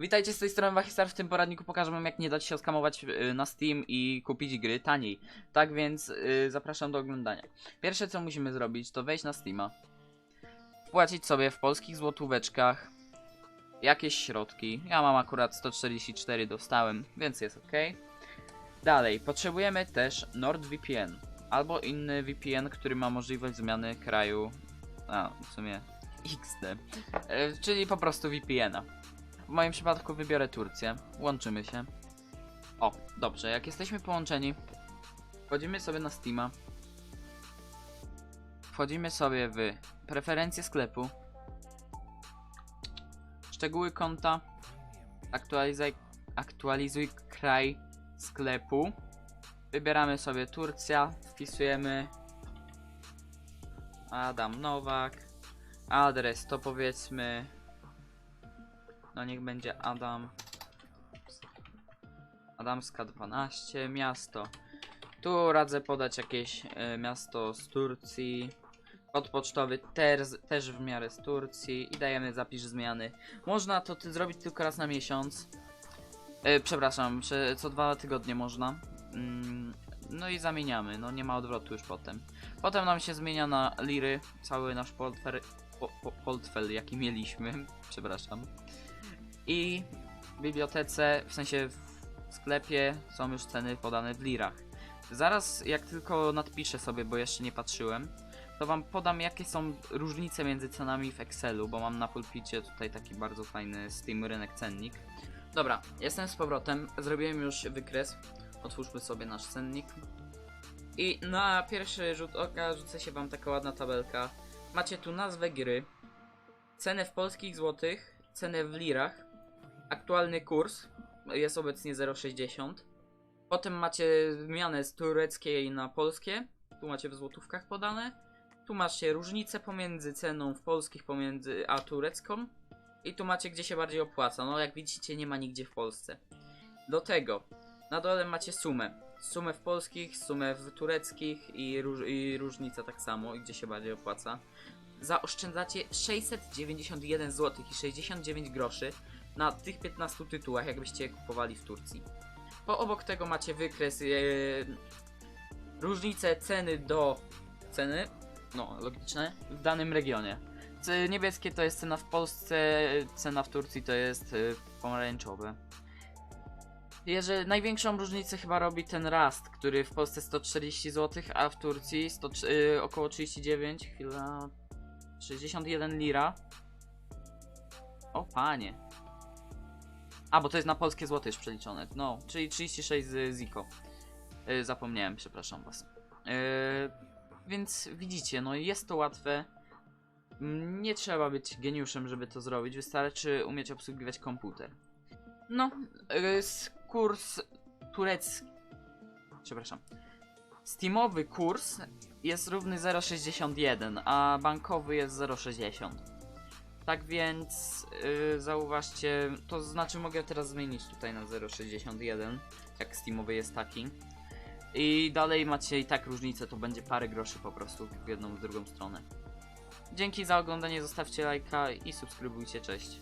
Witajcie z tej strony Wachistar, w tym poradniku pokażę wam jak nie dać się oskamować y, na Steam i kupić gry taniej. Tak więc y, zapraszam do oglądania. Pierwsze co musimy zrobić to wejść na Steama, wpłacić sobie w polskich złotóweczkach jakieś środki. Ja mam akurat 144 dostałem, więc jest ok. Dalej, potrzebujemy też NordVPN albo inny VPN, który ma możliwość zmiany kraju. A, w sumie XD. E, czyli po prostu VPN-a. W moim przypadku wybiorę Turcję. Łączymy się. O, dobrze, jak jesteśmy połączeni, wchodzimy sobie na Steama. Wchodzimy sobie w preferencje sklepu. Szczegóły konta. Aktualizuj, aktualizuj kraj sklepu. Wybieramy sobie Turcja, wpisujemy Adam Nowak. Adres to powiedzmy no niech będzie Adam. Adamska 12, miasto. Tu radzę podać jakieś e, miasto z Turcji. Kod pocztowy też, w miarę z Turcji. I dajemy zapisz zmiany. Można to ty zrobić tylko raz na miesiąc. E, przepraszam, prze, co dwa tygodnie można. Mm, no i zamieniamy, no nie ma odwrotu już potem. Potem nam się zmienia na liry, cały nasz portfel, po, po, portfel jaki mieliśmy. Przepraszam. I w bibliotece, w sensie w sklepie są już ceny podane w lirach. Zaraz jak tylko nadpiszę sobie, bo jeszcze nie patrzyłem, to wam podam jakie są różnice między cenami w Excelu, bo mam na pulpicie tutaj taki bardzo fajny Steam rynek cennik. Dobra, jestem z powrotem, zrobiłem już wykres. Otwórzmy sobie nasz cennik. I na pierwszy rzut oka rzucę się wam taka ładna tabelka. Macie tu nazwę gry, cenę w polskich złotych, cenę w lirach, aktualny kurs jest obecnie 0,60. Potem macie zmianę z tureckiej na polskie. Tu macie w złotówkach podane. Tu macie różnicę pomiędzy ceną w polskich pomiędzy a turecką. I tu macie gdzie się bardziej opłaca. No jak widzicie nie ma nigdzie w Polsce. Do tego na dole macie sumę. Sumę w polskich, sumę w tureckich i, róż i różnica tak samo i gdzie się bardziej opłaca. Zaoszczędzacie 691 zł i 69 groszy na tych 15 tytułach, jakbyście je kupowali w Turcji. Po obok tego macie wykres e, różnice ceny do ceny, no logiczne, w danym regionie. Niebieskie to jest cena w Polsce, cena w Turcji to jest e, pomarańczowe. Jeżeli największą różnicę chyba robi ten Rast, który w Polsce 140 zł, a w Turcji 100, y, około 39, chwila, 61 lira. O panie. A, bo to jest na polskie złote już przeliczone. No, czyli 36 z Ziko. Yy, zapomniałem, przepraszam was. Yy, więc widzicie, no jest to łatwe. Nie trzeba być geniuszem, żeby to zrobić. Wystarczy umieć obsługiwać komputer. No, s- kurs turecki. Przepraszam. Steamowy kurs jest równy 0,61, a bankowy jest 0,60. Tak więc yy, zauważcie, to znaczy mogę teraz zmienić tutaj na 0,61, jak Steamowy jest taki. I dalej macie i tak różnicę, to będzie parę groszy po prostu w jedną w drugą stronę. Dzięki za oglądanie, zostawcie lajka i subskrybujcie, cześć.